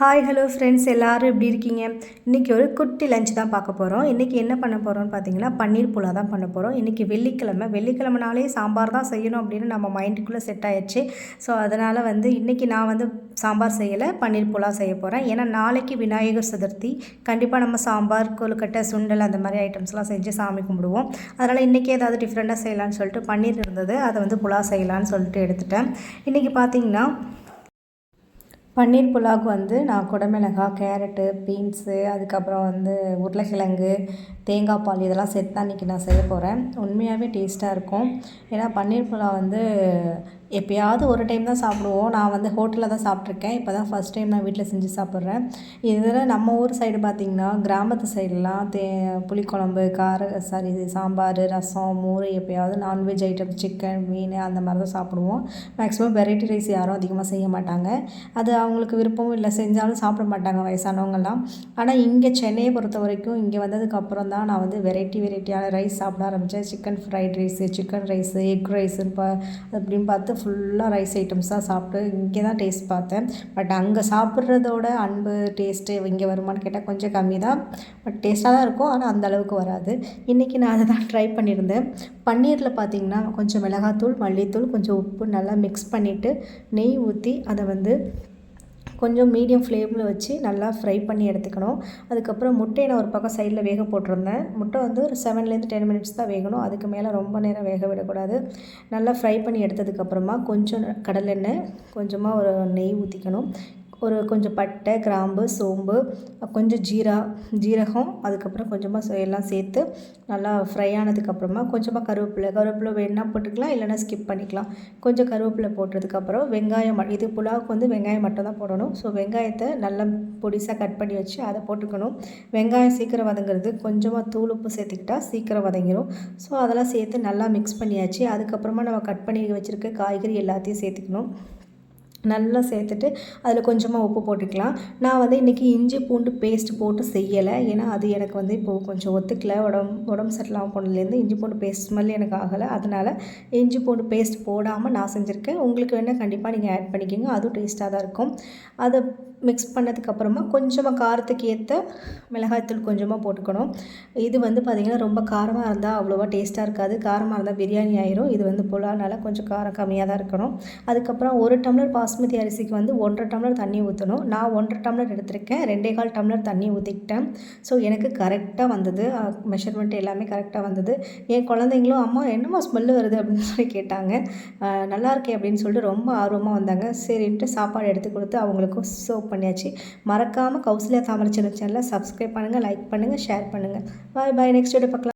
Hi hello friends எல்லோரும் எப்படி இருக்கீங்க? இன்றைக்கி ஒரு குட்டி லஞ்ச் தான் பார்க்க போகிறோம் இன்றைக்கி என்ன பண்ண போகிறோம்னு பார்த்தீங்கன்னா பன்னீர் புலா தான் பண்ண போகிறோம் இன்றைக்கி வெள்ளிக்கிழமை. வெள்ளிக்கிழமைனாலே சாம்பார் தான் செய்யணும் அப்படின்னு நம்ம மைண்டுக்குள்ளே செட் ஆயிடுச்சு. ஸோ அதனால் வந்து இன்றைக்கி நான் வந்து சாம்பார் செய்யலை பன்னீர் புலா செய்ய போகிறேன் ஏன்னா நாளைக்கு விநாயகர் சதுர்த்தி. கண்டிப்பாக நம்ம சாம்பார் கொழுக்கட்டை சுண்டல் அந்த மாதிரி ஐட்டம்ஸ்லாம் செஞ்சு சாமி கும்பிடுவோம். அதனால் இன்றைக்கி ஏதாவது டிஃப்ரெண்ட்டாக செய்யலான்னு சொல்லிட்டு பன்னீர் இருந்தது. அதை வந்து புலா செய்யலான்னு சொல்லிட்டு எடுத்துட்டேன். இன்றைக்கி பார்த்திங்கன்னா பன்னீர் புலாவுக்கு வந்து நான் குடமிளகாய் கேரட்டு பீன்ஸு அதுக்கப்புறம் வந்து உருளைக்கிழங்கு தேங்காய் பால் இதெல்லாம் சேர்த்து தான் இன்றைக்கி நான் செய்ய போகிறேன் உண்மையாகவே டேஸ்ட்டாக இருக்கும். ஏன்னா பன்னீர் புலாவ் வந்து எப்போயாவது ஒரு டைம் தான் சாப்பிடுவோம். நான் வந்து ஹோட்டலில் தான் சாப்பிட்ருக்கேன் இப்போ தான் ஃபஸ்ட் டைம் நான் வீட்டில் செஞ்சு சாப்பிட்றேன். இதில் நம்ம ஊர் சைடு பார்த்திங்கன்னா கிராமத்து சைடெலாம் தே புளிக்குழம்பு கார சாரி சாம்பார் ரசம் மோர் எப்போயாவது நான்வெஜ் ஐட்டம் சிக்கன் மீன் அந்த மாதிரி தான் சாப்பிடுவோம். மேக்ஸிமம் வெரைட்டி ரைஸ் யாரும் அதிகமாக செய்ய மாட்டாங்க. அது அவங்களுக்கு விருப்பமும் இல்லை. செஞ்சாலும் சாப்பிட மாட்டாங்க வயசானவங்கெல்லாம். ஆனால் இங்கே சென்னையை பொறுத்த வரைக்கும் இங்கே வந்ததுக்கப்புறம் தான் நான் வந்து வெரைட்டி வெரைட்டியான ரைஸ் சாப்பிட ஆரம்பித்தேன் chicken fried rice chicken rice egg ரைஸுன்னு பா அப்படின்னு பார்த்து ஃபுல்லாக ரைஸ் ஐட்டம்ஸ் தான் சாப்பிட்டு இங்கே தான் டேஸ்ட் பார்த்தேன். பட் அங்கே சாப்பிட்றதோட அன்பு டேஸ்ட்டு இங்கே வருமானு கேட்டால் கொஞ்சம் கம்மி தான். பட் டேஸ்ட்டாக தான் இருக்கும். ஆனால் அந்த அளவுக்கு வராது. இன்றைக்கி நான் அதை தான் ட்ரை பண்ணியிருந்தேன். பன்னீரில் பார்த்திங்கன்னா கொஞ்சம் மிளகாத்தூள் மல்லித்தூள் கொஞ்சம் உப்பு நல்லா மிக்ஸ் பண்ணிவிட்டு நெய் ஊற்றி அதை வந்து கொஞ்சம் மீடியம் ஃப்ளேமில் வச்சு நல்லா ஃப்ரை பண்ணி எடுத்துக்கணும். அதுக்கப்புறம் முட்டையை நான் ஒரு பக்கம் சைடில் வேக போட்டிருந்தேன். முட்டை வந்து ஒரு செவன்லேருந்து டென் மினிட்ஸ் தான் வேகணும். அதுக்கு மேலே ரொம்ப நேரம் வேக விடக்கூடாது. நல்லா ஃப்ரை பண்ணி எடுத்ததுக்கப்புறமா கொஞ்சம் கடலெண்ணெய் கொஞ்சமாக ஒரு நெய் ஊற்றிக்கணும் ஒரு கொஞ்சம் பட்டை கிராம்பு சோம்பு கொஞ்சம் ஜீரா ஜீரகம் அதுக்கப்புறம் கொஞ்சமாக எல்லாம் சேர்த்து நல்லா ஃப்ரை ஆனதுக்கப்புறமா கொஞ்சமாக கருவேப்பிலை. கருவேப்பிலை வேணுன்னா போட்டுக்கலாம் இல்லைனா ஸ்கிப் பண்ணிக்கலாம். கொஞ்சம் கருவேப்பிலை போட்டதுக்கப்புறம் வெங்காயம் இது புலாவுக்கு வந்து வெங்காயம் மட்டும் தான் போடணும். ஸோ வெங்காயத்தை நல்லா பொடிசாக கட் பண்ணி வச்சு அதை போட்டுக்கணும். வெங்காயம் சீக்கிரம் வதங்குறது கொஞ்சமாக தூள் உப்பு சேர்த்துக்கிட்டா சீக்கிரம் வதங்கிடும் ஸோ அதெல்லாம் சேர்த்து நல்லா மிக்ஸ் பண்ணியாச்சு. அதுக்கப்புறமா நம்ம கட் பண்ணி வச்சுருக்க காய்கறி எல்லாத்தையும் சேர்த்துக்கணும். நல்லா சேர்த்துட்டு அதில் கொஞ்சமாக உப்பு போட்டுக்கலாம். நான் வந்து இன்றைக்கி இஞ்சி பூண்டு பேஸ்ட் போட்டு செய்யலை. ஏன்னா அது எனக்கு வந்து இப்போது கொஞ்சம் ஒத்துக்கல. உடம்பு உடம்பு செட்டிலாக போனதுலேருந்து இஞ்சி பூண்டு பேஸ்ட் ஸ்மெல் எனக்கு ஆகலை. அதனால் இஞ்சி பூண்டு பேஸ்ட் போடாமல் நான் செஞ்சுருக்கேன். உங்களுக்கு வேணால் கண்டிப்பாக நீங்கள் ஆட் பண்ணிக்கோங்க. அதுவும் டேஸ்ட்டாக தான் இருக்கும். அதை மிக்ஸ் பண்ணதுக்கப்புறமா கொஞ்சமாக காரத்துக்கு ஏற்ற மிளகாய்த்தூள் கொஞ்சமாக போட்டுக்கணும். இது வந்து பார்த்திங்கன்னா ரொம்ப காரமாக இருந்தால் அவ்வளோவா டேஸ்ட்டாக இருக்காது. காரமாக இருந்தால் பிரியாணி ஆயிரும். இது வந்து புலானால கொஞ்சம் காரம் கம்மியாக தான் இருக்கணும். அதுக்கப்புறம் ஒரு டம்ளர் பாஸ்மதி அரிசிக்கு வந்து ஒன்றரை டம்ளர் தண்ணி ஊற்றணும் நான் ஒன்றரை டம்ளர் எடுத்திருக்கேன். ரெண்டே கால் டம்ளர் தண்ணி ஊற்றிக்கிட்டேன் ஸோ எனக்கு கரெக்டாக வந்தது. மெஷர்மெண்ட் எல்லாமே கரெக்டாக வந்தது. என் குழந்தைங்களும் அம்மா என்னம்மா ஸ்மெல்லு வருது? அப்படின்னு சொல்லி கேட்டாங்க. நல்லா இருக்கே அப்படின்னு சொல்லிட்டு ரொம்ப ஆர்வமாக வந்தாங்க. சரின்ட்டு சாப்பாடு எடுத்து கொடுத்து அவங்களுக்கும் சோப் பண்ணியாச்சு. மறக்காமல் கௌசல்யா தாமரை சேனல் சேனலை சப்ஸ்கிரைப் பண்ணுங்கள் லைக் பண்ணுங்கள் ஷேர் பண்ணுங்கள் பாய் பாய் நெக்ஸ்ட் வீடியோ பார்க்கலாம்.